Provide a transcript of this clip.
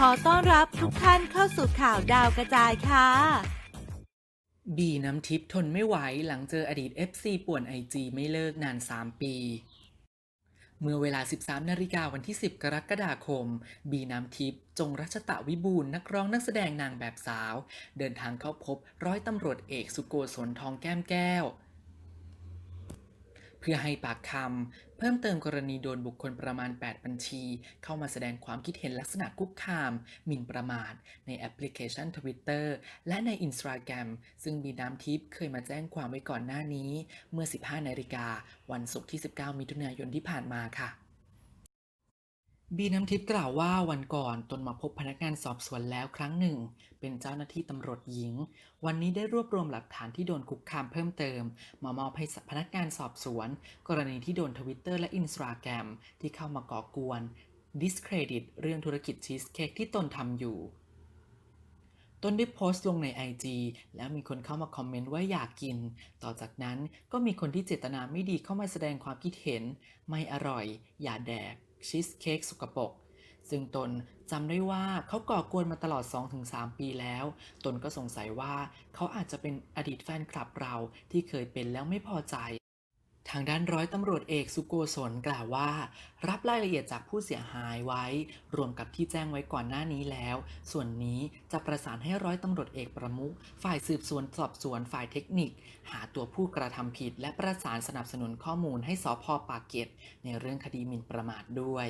ขอต้อนรับทุกท่านเข้าสู่ข่าวดาวกระจายค่ะ บีน้ำทิพย์ทนไม่ไหวหลังเจออดีต FC ป่วนไอจีไม่เลิกนาน 3 ปี เมื่อเวลา 13 นาฬิกาวันที่ 10 กรกฎาคม บีน้ำทิพย์จงรัชตะวิบูลย์นักร้องนักแสดงนางแบบสาว เดินทางเข้าพบร้อยตำรวจเอกสุโกศลทองแก้มแก้ว พื่อให้ปากคำเพิ่มเติมกรณีโดนบุคคลประมาณ 8 บัญชี เข้ามาแสดงความคิดเห็นลักษณะคุกคาม หมิ่นประมาทในแอปพลิเคชัน Twitter และใน Instagram ซึ่งมีน้ำทิพย์เคยมาแจ้งความไว้ก่อนหน้านี้ เมื่อ 15 นาฬิกาวันศุกร์ที่ 19 มิถุนายนที่ผ่านมาค่ะ บีน้ำทิพย์กล่าวว่าวันก่อนตนมาพบพนักงานสอบสวนแล้วครั้งหนึ่ง เป็นเจ้าหน้าที่ตำรวจหญิง วันนี้ได้รวบรวมหลักฐานที่โดนคุกคามเพิ่มเติม มามอบให้พนักงานสอบสวน กรณีที่โดนทวิตเตอร์และอินสตาแกรมที่เข้ามาก่อกวน discredit เรื่องธุรกิจชีสเค้กที่ตนทำอยู่ตนได้โพสต์ลงใน IG แล้วมีคนเข้ามาคอมเมนต์ว่าอยากกิน ต่อจากนั้นก็มีคนที่เจตนาไม่ดีเข้ามาแสดงความคิดเห็น ไม่อร่อย อย่าแดก ชีสเค้กสกปรกซึ่งตนจำได้ว่าเขาก่อกวนมาตลอด 2-3 ปีแล้ว ตนก็สงสัยว่าเขาอาจจะเป็นอดีตแฟนคลับเราที่เคยเป็นแล้วไม่พอใจ ทางด้านร้อยตำรวจเอกสุโกศลกล่าวว่า รับรายละเอียดจากผู้เสียหายไว้ รวมกับที่แจ้งไว้ก่อนหน้านี้แล้ว ส่วนนี้จะประสานให้ร้อยตำรวจเอกประมุขฝ่ายสืบสวนสอบสวนฝ่ายเทคนิค หาตัวผู้กระทำผิด และประสานสนับสนุนข้อมูลให้สพปากเกร็ดในเรื่องคดีหมิ่นประมาทด้วย